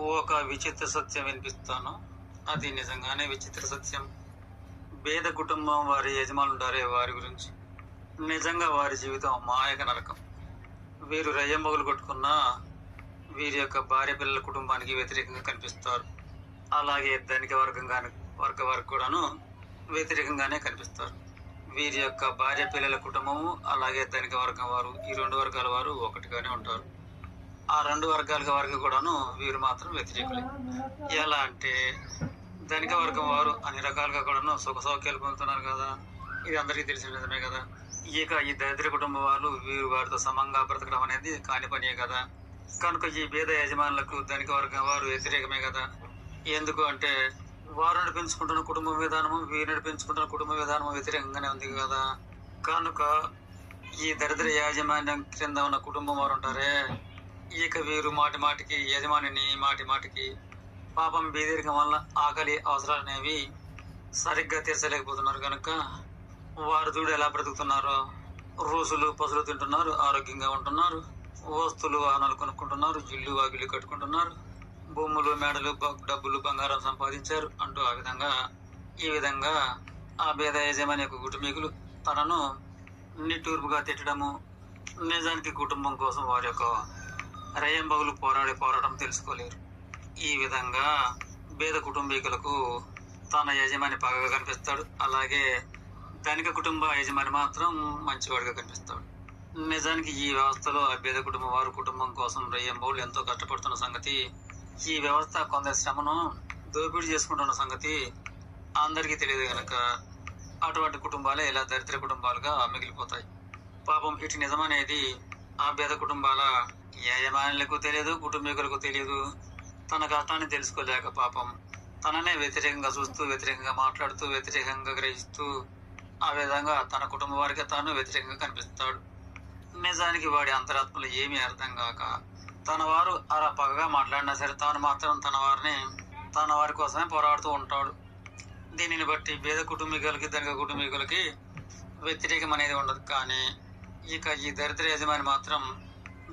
ఒక విచిత్ర సత్యం వినిపిస్తాను. అది నిజంగానే విచిత్ర సత్యం. పేద కుటుంబం వారి యజమానులు ఉంటారే వారి గురించి. నిజంగా వారి జీవితం మాయక నరకం. వీరు రయ్యంబగులు కొట్టుకున్న వీరి యొక్క భార్య పిల్లల కుటుంబానికి వ్యతిరేకంగా కనిపిస్తారు. అలాగే ధనిక వర్గం వర్గ వారికి కూడాను వ్యతిరేకంగానే కనిపిస్తారు. వీరి యొక్క భార్య పిల్లల కుటుంబము అలాగే ధనిక వర్గం వారు ఈ రెండు వర్గాల వారు ఒకటిగానే ఉంటారు. ఆ రెండు వర్గాల వారికి కూడాను వీరు మాత్రం వ్యతిరేకులే. ఎలా అంటే ధనిక వర్గం వారు అన్ని రకాలుగా కూడాను సుఖ సౌఖ్యాలు పొందుతున్నారు కదా. ఇది అందరికీ తెలిసిన నిజమే కదా. ఇక ఈ దరిద్ర కుటుంబ వాళ్ళు వీరు వారితో సమంగా బ్రతకడం అనేది కాని పనే కదా. కనుక ఈ పేద యజమానులకు ధనిక వర్గం వారు వ్యతిరేకమే కదా. ఎందుకు అంటే వారు నడిపించుకుంటున్న కుటుంబ విధానము వీరు నడిపించుకుంటున్న కుటుంబ విధానము వ్యతిరేకంగానే ఉంది కదా. కనుక ఈ దరిద్ర యాజమాన్యం క్రింద ఉన్న కుటుంబం వారు ఉంటారే? ఇక వీరు మాటి మాటికి యజమానిని మాటి మాటికి పాపం బీదరికం వల్ల ఆకలి అవసరాలు అనేవి సరిగ్గా తీర్చలేకపోతున్నారు. కనుక వారు చూడు ఎలా బ్రతుకుతున్నారో. రోజులు పసులు తింటున్నారు ఆరోగ్యంగా ఉంటున్నారు వస్తువులు వాహనాలు కొనుక్కుంటున్నారు ఇల్లు వాకిలు కట్టుకుంటున్నారు భూములు మేడలు డబ్బులు బంగారం సంపాదించారు అంటూ ఆ విధంగా ఈ విధంగా ఆ భేద యజమాని యొక్క కుటుంబీకులు తనను నిట్టూర్పుగా తిట్టడము నిజానికి కుటుంబం కోసం వారి యొక్క రయంబగులు పోరాడే పోరాటం తెలుసుకోలేరు. ఈ విధంగా పేద కుటుంబీకులకు తన యజమాని పగగా కనిపిస్తాడు. అలాగే ధనిక కుటుంబ యజమాని మాత్రం మంచివాడిగా కనిపిస్తాడు. నిజానికి ఈ వ్యవస్థలో ఆ పేద కుటుంబం వారు కుటుంబం కోసం రయ్యంబౌలు ఎంతో కష్టపడుతున్న సంగతి ఈ వ్యవస్థ కొంత శ్రమను దోపిడీ చేసుకుంటున్న సంగతి అందరికీ తెలియదు కనుక అటువంటి కుటుంబాలే ఇలా దరిద్ర కుటుంబాలుగా మిగిలిపోతాయి. పాపం ఇటు నిజమనేది ఆ పేద కుటుంబాల యజమానులకు తెలియదు కుటుంబీకులకు తెలియదు. తన కష్టాన్ని తెలుసుకోలేక పాపం తననే వ్యతిరేకంగా చూస్తూ వ్యతిరేకంగా మాట్లాడుతూ వ్యతిరేకంగా గ్రహిస్తూ ఆ విధంగా తన కుటుంబ వారికి తాను వ్యతిరేకంగా కనిపిస్తాడు. నిజానికి వాడి అంతరాత్మలో ఏమీ అర్థం కాక తన వారు అలా పగగా మాట్లాడినా సరే తాను మాత్రం తన వారిని తన వారి కోసమే పోరాడుతూ ఉంటాడు. దీనిని బట్టి పేద కుటుంబీకులకి ధనిక కుటుంబీకులకి వ్యతిరేకం అనేది ఉండదు. కానీ ఇక ఈ దరిద్ర యజమాని మాత్రం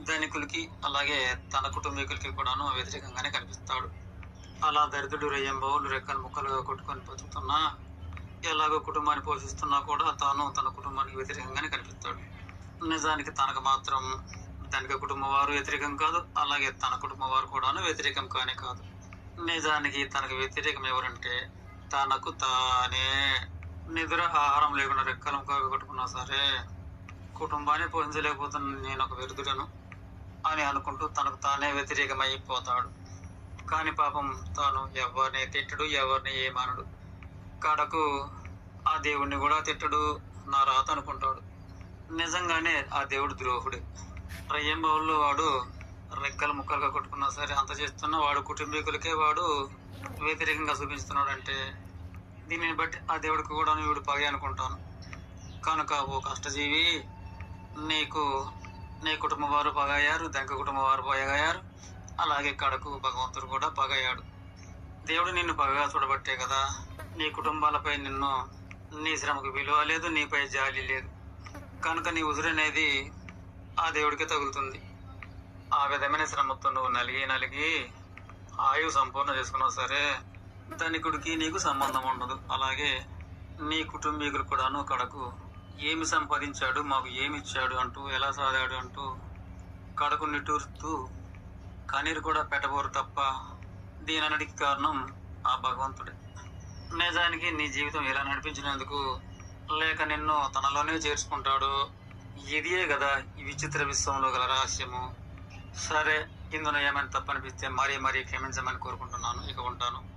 ధనికులకి అలాగే తన కుటుంబీకులకి కూడాను వ్యతిరేకంగానే కనిపిస్తాడు. అలా దరిద్రుడు రెయ్యంబవులు రెక్కలు ముక్కలుగా కొట్టుకొని బతుకుతున్నా ఎలాగో కుటుంబాన్ని పోషిస్తున్నా కూడా తాను తన కుటుంబానికి వ్యతిరేకంగానే కనిపిస్తాడు. నిజానికి తనకు మాత్రం ధనిక కుటుంబం వారు వ్యతిరేకం కాదు అలాగే తన కుటుంబం వారు కూడాను వ్యతిరేకం కానే కాదు. నిజానికి తనకు వ్యతిరేకం ఎవరంటే తనకు తానే. నిద్ర ఆహారం లేకుండా రెక్కలు ముక్కలుగా కొట్టుకున్నా సరే కుటుంబాన్ని పూజించలేకపోతున్న నేను ఒక వెరుదుడను అని అనుకుంటూ తనకు తానే వ్యతిరేకమైపోతాడు. కానీ పాపం తాను ఎవరిని తిట్టడు ఎవరిని ఏమానడు. కడకు ఆ దేవుణ్ణి కూడా తిట్టడు నా రాత అనుకుంటాడు. నిజంగానే ఆ దేవుడు ద్రోహుడు. రయ్యంబవుల్లో వాడు రెక్కలు ముక్కలుగా కొట్టుకున్నా సరే అంత చేస్తున్న వాడు కుటుంబీకులకే వాడు వ్యతిరేకంగా చూపిస్తున్నాడు అంటే దీనిని బట్టి ఆ దేవుడికి కూడా వీడు పగే అనుకుంటాను. కనుక ఓ కష్టజీవి నీకు నీ కుటుంబం వారు పగయ్యారు దెంక కుటుంబం వారు పగయ్యారు అలాగే కడకు భగవంతుడు కూడా పగయ్యాడు దేవుడు నిన్ను పగగా చూడబట్టే కదా. నీ కుటుంబాలపై నిన్ను నీ శ్రమకు విలువ లేదు నీపై జాలి లేదు. కనుక నీ ఉసురనేది ఆ దేవుడికి తగులుతుంది. ఆ విధమైన శ్రమతో నువ్వు నలిగి నలిగి ఆయువు సంపూర్ణ చేసుకున్నావు సరే ధనికుడికి నీకు సంబంధం ఉండదు. అలాగే నీ కుటుంబీకులు కూడాను కడకు ఏమి సంపాదించాడు మాకు ఏమి ఇచ్చాడు అంటూ ఎలా సాగాడు అంటూ కడకు నిటూరుతూ కన్నీరు కూడా పెట్టబోరు తప్ప దీనన్నిటికి కారణం ఆ భగవంతుడే. నిజానికి నీ జీవితం ఎలా నడిపించినందుకు లేక నిన్ను తనలోనే చేర్చుకుంటాడు ఇదియే కదా ఈ విచిత్ర విశ్వంలో గల రహస్యము. సరే ఇందులో ఏమైనా తప్పనిపిస్తే మరీ మరీ క్షమించమని కోరుకుంటున్నాను. ఇక ఉంటాను.